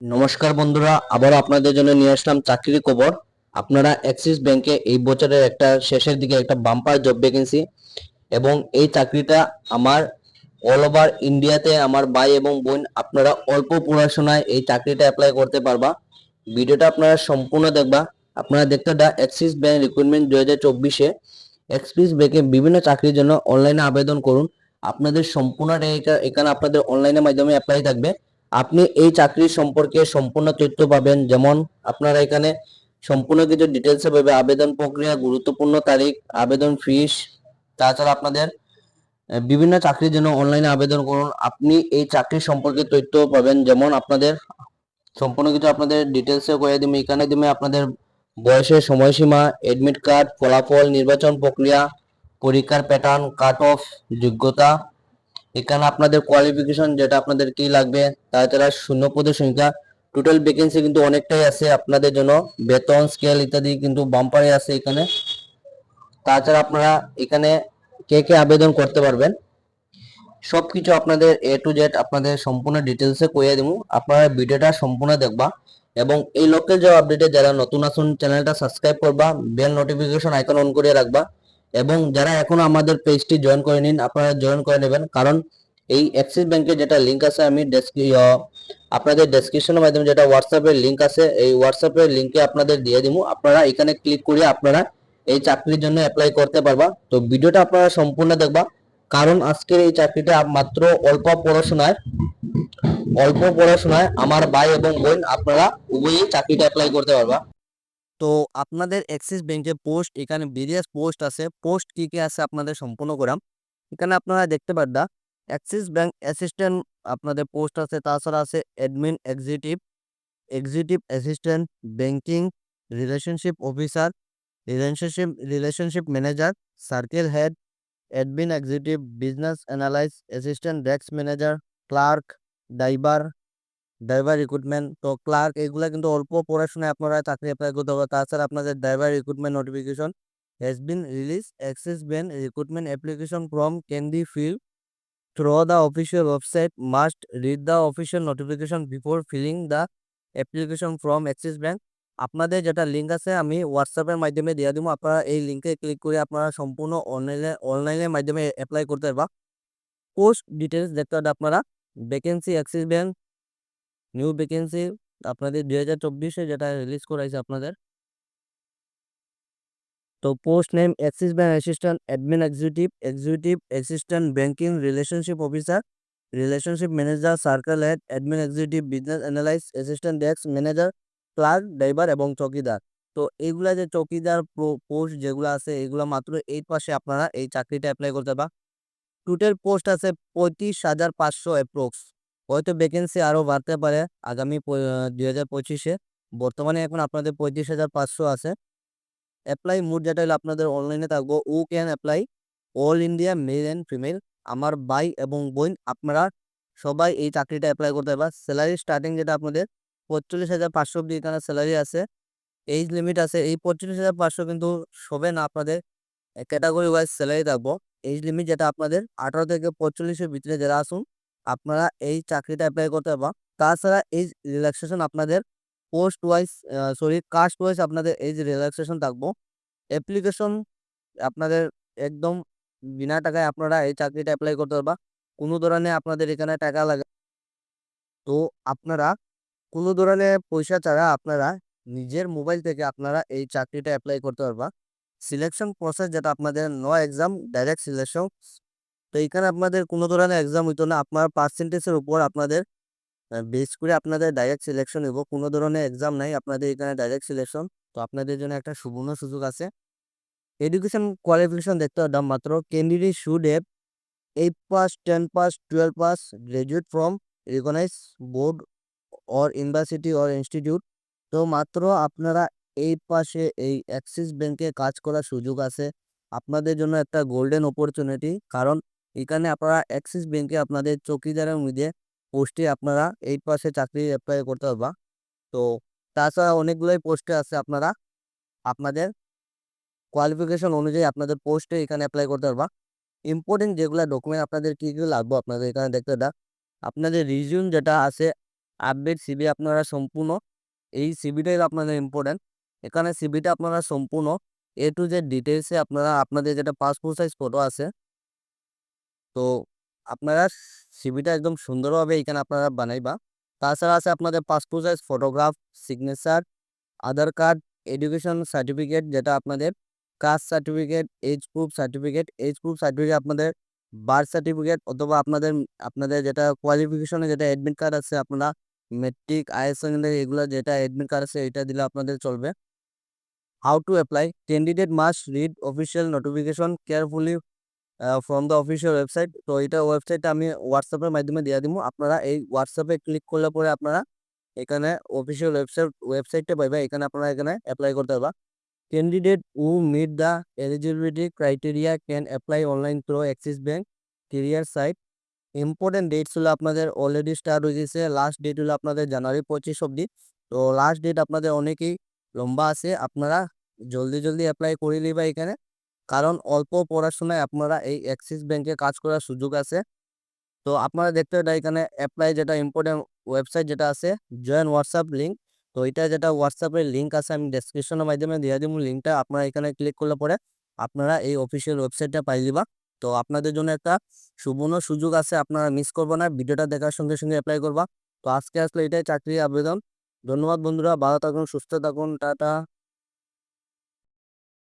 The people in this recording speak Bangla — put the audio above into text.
নমস্কার বন্ধুরা, আবারও আপনাদের জন্য নিয়ে আসলাম চাকরির খবর। আপনারা অ্যাক্সিস ব্যাংকে এই বছরের একটা শেষের দিকে একটা বাম্পার জব ভ্যাকেন্সি এবং এই চাকরিটা আমার অল ওভার ইন্ডিয়াতে আমার ভাই এবং বোন, আপনারা অল্প পড়াশোনায় এই চাকরিটা অ্যাপ্লাই করতে পারবা। ভিডিওটা আপনারা সম্পূর্ণ দেখবা। আপনারা দেখতে দা অ্যাক্সিস ব্যাংক রিক্রুটমেন্ট দু হাজার চব্বিশে অ্যাক্সিস ব্যাংকে বিভিন্ন চাকরির জন্য অনলাইনে আবেদন করুন। আপনাদের সম্পূর্ণটা এখানে আপনাদের অনলাইনের মাধ্যমে অ্যাপ্লাই থাকবে। আপনি এই চাকরির সম্পর্কে সম্পূর্ণ তথ্য পাবেন। যেমন, আপনারা এখানে সম্পূর্ণ কিছু ডিটেলসে পাবে আবেদন প্রক্রিয়া, গুরুত্বপূর্ণ তারিখ, আবেদন ফিস তাছাড়া আপনাদের বিভিন্ন চাকরির জন্য অনলাইনে আবেদন করুন। আপনি এই চাকরির সম্পর্কে তথ্য পাবেন। যেমন, আপনাদের সম্পূর্ণ কিছু আপনাদের ডিটেলসে করে দিবে। এখানে দিবে আপনাদের বয়সের সময়সীমা এডমিট কার্ড ফলাফল, নির্বাচন প্রক্রিয়া, পরীক্ষার প্যাটার্ন কাট অফ যোগ্যতা এখানে আপনাদের কোয়ালিফিকেশন যেটা আপনাদের কি লাগবে তাছাড়া শূন্য পদের সংখ্যা। টোটাল ভ্যাকেন্সি কিন্তু অনেকটাই আছে আপনাদের জন্য। বেতন স্কেল ইত্যাদি কিন্তু বাম্পারে আছে এখানে। তাছাড়া আপনারা এখানে কে কে আবেদন করতে পারবেন, সবকিছু আপনাদের এ টু জেড আপনাদের সম্পূর্ণ ডিটেলসে কইয়া দেবো আপনারা ভিডিওটা সম্পূর্ণ দেখবা এবং এই লোকের যে আপডেটে যারা নতুন আসুন চ্যানেলটা সাবস্ক্রাইব করবা বেল নোটিফিকেশন আইকন অন করে রাখবা। এবং যারা এখনও আমাদের পেজটি জয়েন করে নিন, আপনারা জয়েন করে নেবেন। কারণ এই অ্যাক্সিস ব্যাংকের যেটা লিঙ্ক আছে, আমি আপনাদের ডেসক্রিপশনের মাধ্যমে যেটা হোয়াটসঅ্যাপের লিঙ্ক আছে, এই হোয়াটসঅ্যাপের লিংকে আপনাদের দিয়ে দিব। আপনারা এখানে ক্লিক করে আপনারা এই চাকরির জন্য অ্যাপ্লাই করতে পারবা। তো ভিডিওটা আপনারা সম্পূর্ণ দেখবা। কারণ আজকের এই চাকরিটা মাত্র অল্প পড়াশোনায় অল্প পড়াশোনায় আমার ভাই এবং বোন আপনারা উভয়ই চাকরিটা অ্যাপ্লাই করতে পারবা। তো আপনাদের অ্যাক্সিস ব্যাংকের পোস্ট এখানে ভেরিয়াস পোস্ট আছে। পোস্ট কি কি আছে আপনাদের সম্পূর্ণ করাম। এখানে আপনারা দেখতে পারদা অ্যাক্সিস ব্যাংক অ্যাসিস্ট্যান্ট আপনাদের পোস্ট আছে, তাছাড়া আছে admin executive executive assistant banking relationship officer relationship relationship manager circle head admin executive business analyse assistant desk manager clerk driver driver recruitment তো ক্লার্ক এগুলা কিন্তু অল্প পড়াশোনায় আপনারা চাকরি অ্যাপ্লাই করতে পারবেন। তাছাড়া আপনাদের driver recruitment notification has been release Axis bank recruitment application form can be fill through the official website must read the official notification before filling the application form Axis bank আপনাদের যেটা লিঙ্ক আছে, আমি হোয়াটসঅ্যাপের মাধ্যমে দিয়ে দিব। আপনারা এই লিঙ্কে ক্লিক করে আপনারা সম্পূর্ণ অনলাইনে অনলাইনের মাধ্যমে অ্যাপ্লাই করতে পারবা। পোস্ট ডিটেলস দেখতে হবে আপনারা vacancy Axis bank new vacancy আপনাদের দুই হাজার চব্বিশে যেটা রিলিজ করাইছে আপনাদের। তো post name Axis bank assistant admin executive executive assistant banking relationship officer relationship manager circle head admin executive business analyse assistant desk manager clerk driver এবং চৌকিদার তো এইগুলা যে চৌকিদার পোস্ট যেগুলো আছে এগুলো মাত্র এই পাশে আপনারা এই চাকরিটা অ্যাপ্লাই করতে পারবা টোটাল পোস্ট আছে পঁয়ত্রিশ হাজার পাঁচশো অ্যাপ্রক্স হয়তো ভ্যাকেন্সি আরও বাড়তে পারে আগামী দুই হাজার পঁচিশে। বর্তমানে এখন আপনাদের পঁয়ত্রিশ হাজার পাঁচশো আছে। অ্যাপ্লাই মুড যেটা হলো আপনাদের অনলাইনে থাকব। Who can apply all India male and female আমার ভাই এবং বোন, আপনারা সবাই এই চাকরিটা অ্যাপ্লাই করতে পারবা। স্যালারি স্টার্টিং যেটা আপনাদের পঁয়তাল্লিশ হাজার পাঁচশো অব্দি এখানে স্যালারি আছে। এইজ লিমিট আছে। এই পঁয়তাল্লিশ হাজার পাঁচশো কিন্তু সবে না আপনাদের ক্যাটাগরি ওয়াইজ স্যালারি থাকব। এইজ লিমিট যেটা আপনাদের আঠারো থেকে পঁয়তাল্লিশের ভিতরে যারা আসুন আপনারা এই চাকরিটা অ্যাপ্লাই করতে পারবা। তাছাড়া এই রিল্যাক্সেশন আপনাদের post wise sorry caste wise আপনাদের এই যে রিল্যাক্সেশন থাকব অ্যাপ্লিকেশন আপনাদের একদম বিনা টাকায় আপনারা এই চাকরিটা অ্যাপ্লাই করতে পারবা। কোনো ধরনের আপনাদের এখানে টাকা লাগে তো আপনারা কোনো ধরনের পয়সা ছাড়া আপনারা নিজের মোবাইল থেকে আপনারা এই চাকরিটা অ্যাপ্লাই করতে পারবা। সিলেকশন প্রসেস যেটা আপনাদের নো এক্সাম ডাইরেক্ট সিলেকশন তো এখানে আপনাদের কোনো ধরনের এক্সাম হইতো না। আপনার পার্সেন্টেজের উপর আপনাদের বেস করে আপনাদের ডাইরেক্ট সিলেকশন হইব। কোনো ধরনের এক্সাম নাই আপনাদের এখানে ডাইরেক্ট সিলেকশন তো আপনাদের জন্য একটা সুবর্ণ সুযোগ আছে। এডুকেশন কোয়ালিফিকেশন দেখতে পারলাম মাত্র। Candidate should have eight pass ten pass twelve pass graduate from recognise board or university or institute তো মাত্র আপনারা এই পাশে এই অ্যাক্সিস ব্যাংকে কাজ করার সুযোগ আছে। আপনাদের জন্য একটা গোল্ডেন অপরচুনিটি কারণ এখানে আপনারা অ্যাক্সিস ব্যাংকে আপনাদের চৌকিদারের মধ্যে পোস্টে আপনারা এইট পাশে চাকরি অ্যাপ্লাই করতে পারবা। তো তাছাড়া অনেকগুলোই পোস্টে আছে আপনারা। আপনাদের কোয়ালিফিকেশন অনুযায়ী আপনাদের পোস্টে এখানে অ্যাপ্লাই করতে পারবা। ইম্পর্টেন্ট যেগুলো ডকুমেন্ট আপনাদের কী কী লাগবে আপনাদের এখানে দেখতে দা আপনাদের রিজিউম যেটা আছে আপডেট সিবি আপনারা সম্পূর্ণ, এই সিবিটাই আপনাদের ইম্পর্টেন্ট এখানে সিবিটা আপনারা সম্পূর্ণ এ টু জেড ডিটেলসে আপনারা, আপনাদের যেটা পাসপোর্ট সাইজ ফটো আছে তো আপনারা সিভিটা একদম সুন্দরভাবে এখানে আপনারা বানাইবা। তাছাড়া আছে আপনাদের passport size photograph signature Aadhaar card education certificate যেটা আপনাদের caste certificate age proof certificate age proof certificate আপনাদের বার্থ সার্টিফিকেট অথবা আপনাদের আপনাদের যেটা কোয়ালিফিকেশনে যেটা অ্যাডমিট কার্ড আছে আপনারা মেট্রিক আইএস সেকেন্ডারি এগুলো যেটা অ্যাডমিট কার্ড আছে এটা দিলে আপনাদের চলবে। How to apply candidate must read official notification carefully from the official website তো এটা ওয়েবসাইটটা আমি হোয়াটসঅ্যাপের মাধ্যমে দিয়ে দিব। আপনারা এই হোয়াটসঅ্যাপে ক্লিক করলে পরে আপনারা এখানে অফিসিয়াল ওয়েবসাইট ওয়েবসাইটটা পাইবা। এখানে আপনারা এখানে অ্যাপ্লাই করতে পারবা। Candidate who meet the eligibility criteria can apply online through Axis bank career site important dates হলো আপনাদের অলরেডি স্টার্ট হয়ে গেছে। লাস্ট ডেট হলো আপনাদের জানুয়ারি পঁচিশ অবধি। তো লাস্ট ডেট আপনাদের অনেকেই লম্বা আছে। আপনারা জলদি জলদি অ্যাপ্লাই করে নিবা এখানে। কারণ অল্প পড়াশোনায় আপনারা এই অ্যাক্সিস ব্যাংকে কাজ করার সুযোগ আছে। তো আপনারা দেখতে পারেন এখানে অ্যাপ্লাই যেটা ইম্পর্টেন্ট ওয়েবসাইট যেটা আছে জয়েন হোয়াটসঅ্যাপ লিঙ্ক তো এটা যেটা হোয়াটসঅ্যাপের লিঙ্ক আছে, আমি ডেসক্রিপশনের মাধ্যমে দিয়ে দিব। লিঙ্কটা আপনারা এখানে ক্লিক করলে পরে আপনারা এই অফিসিয়াল ওয়েবসাইটটা পাই দিবা। তো আপনাদের জন্য একটা সুবর্ণ সুযোগ আছে, আপনারা মিস করব না, ভিডিওটা দেখার সঙ্গে সঙ্গে অ্যাপ্লাই করবা। তো আজকে আসলে এটাই, চাকরির আবেদন। ধন্যবাদ বন্ধুরা, ভালো থাকুন, সুস্থ থাকুন, টাটা।